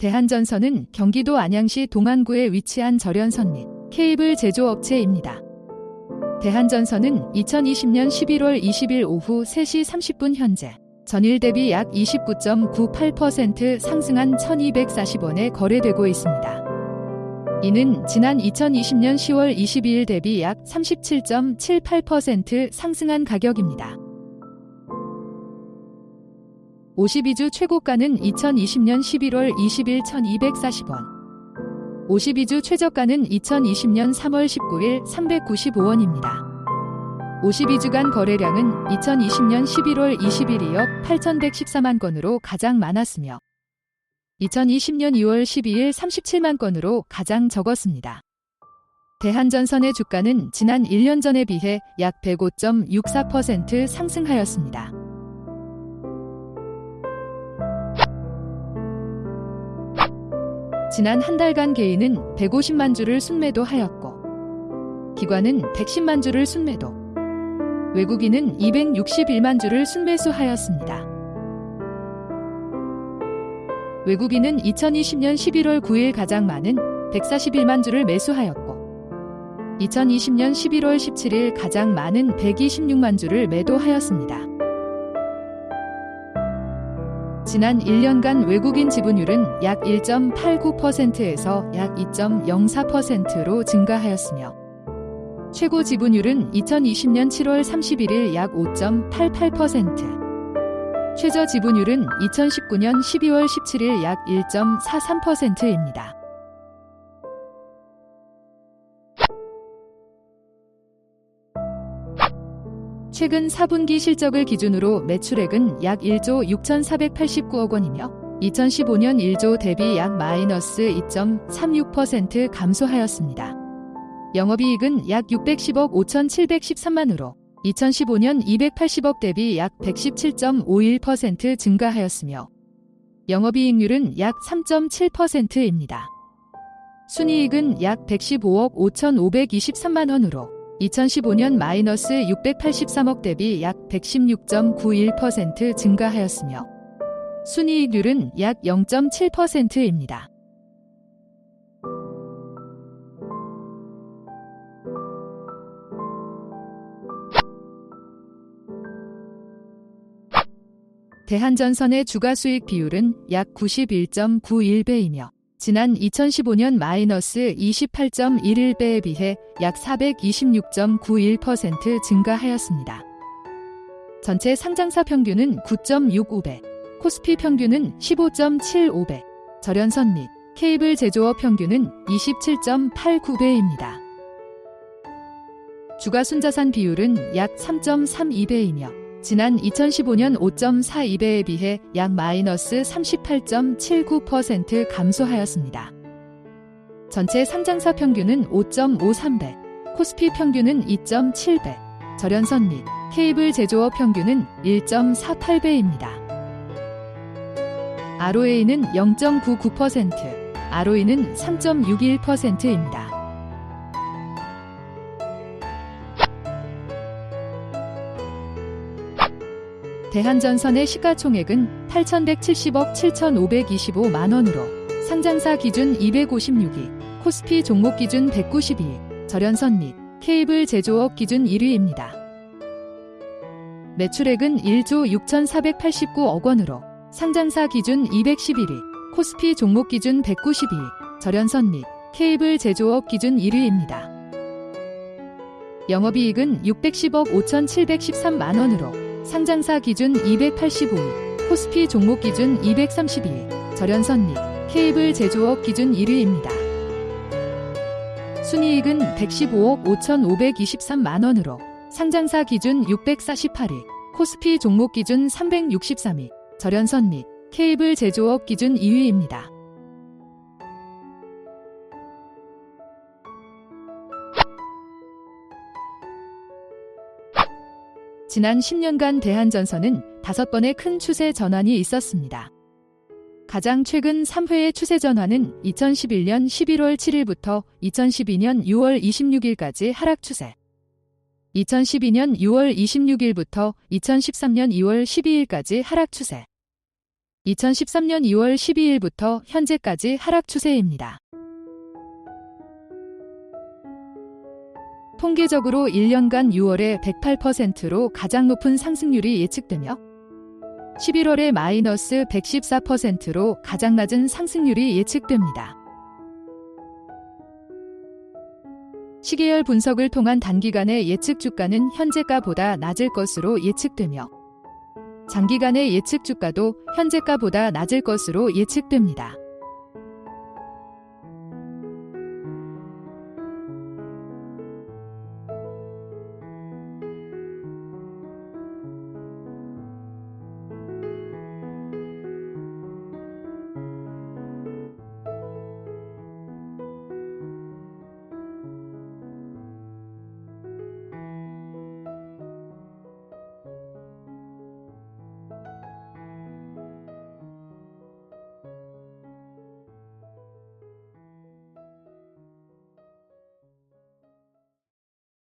대한전선은 경기도 안양시 동안구에 위치한 절연선 및 케이블 제조업체입니다. 대한전선은 2020년 11월 20일 오후 3시 30분 현재 전일 대비 약 29.98% 상승한 1240원에 거래되고 있습니다. 이는 지난 2020년 10월 22일 대비 약 37.78% 상승한 가격입니다. 52주 최고가는 2020년 11월 20일 1240원. 52주 최저가는 2020년 3월 19일 395원입니다. 52주간 거래량은 2020년 11월 21일역 8,114만 건으로 가장 많았으며 2020년 2월 12일 37만 건으로 가장 적었습니다. 대한전선의 주가는 지난 1년 전에 비해 약 105.64% 상승하였습니다. 지난 한 달간 개인은 150만 주를 순매도 하였고 기관은 110만 주를 순매도 외국인은 261만 주를 순매수하였습니다. 외국인은 2020년 11월 9일 가장 많은 141만 주를 매수하였고 2020년 11월 17일 가장 많은 126만 주를 매도하였습니다. 지난 1년간 외국인 지분율은 약 1.89%에서 약 2.04%로 증가하였으며 최고 지분율은 2020년 7월 31일 약 5.88%, 최저 지분율은 2019년 12월 17일 약 1.43%입니다. 최근 4분기 실적을 기준으로 매출액은 약 1조 6,489억 원이며 2015년 1조 대비 약 마이너스 2.36% 감소하였습니다. 영업이익은 약 610억 5,713만으로 2015년 280억 대비 약 117.51% 증가하였으며 영업이익률은 약 3.7%입니다. 순이익은 약 115억 5,523만 원으로 2015년 마이너스 683억 대비 약 116.91% 증가하였으며 순이익률은 약 0.7%입니다. 대한전선의 주가 수익 비율은 약 91.91배이며 지난 2015년 마이너스 28.11배에 비해 약 426.91% 증가하였습니다. 전체 상장사 평균은 9.65배, 코스피 평균은 15.75배, 절연선 및 케이블 제조업 평균은 27.89배입니다. 주가 순자산 비율은 약 3.32배이며 지난 2015년 5.42배에 비해 약 마이너스 38.79% 감소하였습니다. 전체 상장사 평균은 5.53배, 코스피 평균은 2.7배, 절연선 및 케이블 제조업 평균은 1.48배입니다. ROA는 0.99%, ROE는 3.61%입니다. 대한전선의 시가총액은 8,170억 7,525만 원으로 상장사 기준 256위, 코스피 종목 기준 192위, 절연선 및 케이블 제조업 기준 1위입니다. 매출액은 1조 6,489억 원으로 상장사 기준 211위, 코스피 종목 기준 192위, 절연선 및 케이블 제조업 기준 1위입니다. 영업이익은 610억 5,713만 원으로 상장사 기준 285위, 코스피 종목 기준 232위, 절연선 및 케이블 제조업 기준 1위입니다. 순이익은 115억 5,523만 원으로 상장사 기준 648위, 코스피 종목 기준 363위, 절연선 및 케이블 제조업 기준 2위입니다. 지난 10년간 대한전선은 다섯 번의 큰 추세 전환이 있었습니다. 가장 최근 3회의 추세 전환은 2011년 11월 7일부터 2012년 6월 26일까지 하락 추세, 2012년 6월 26일부터 2013년 2월 12일까지 하락 추세, 2013년 2월 12일부터 현재까지 하락 추세입니다. 통계적으로 1년간 6월에 108%로 가장 높은 상승률이 예측되며 11월에 마이너스 114%로 가장 낮은 상승률이 예측됩니다. 시계열 분석을 통한 단기간의 예측 주가는 현재가보다 낮을 것으로 예측되며 장기간의 예측 주가도 현재가보다 낮을 것으로 예측됩니다.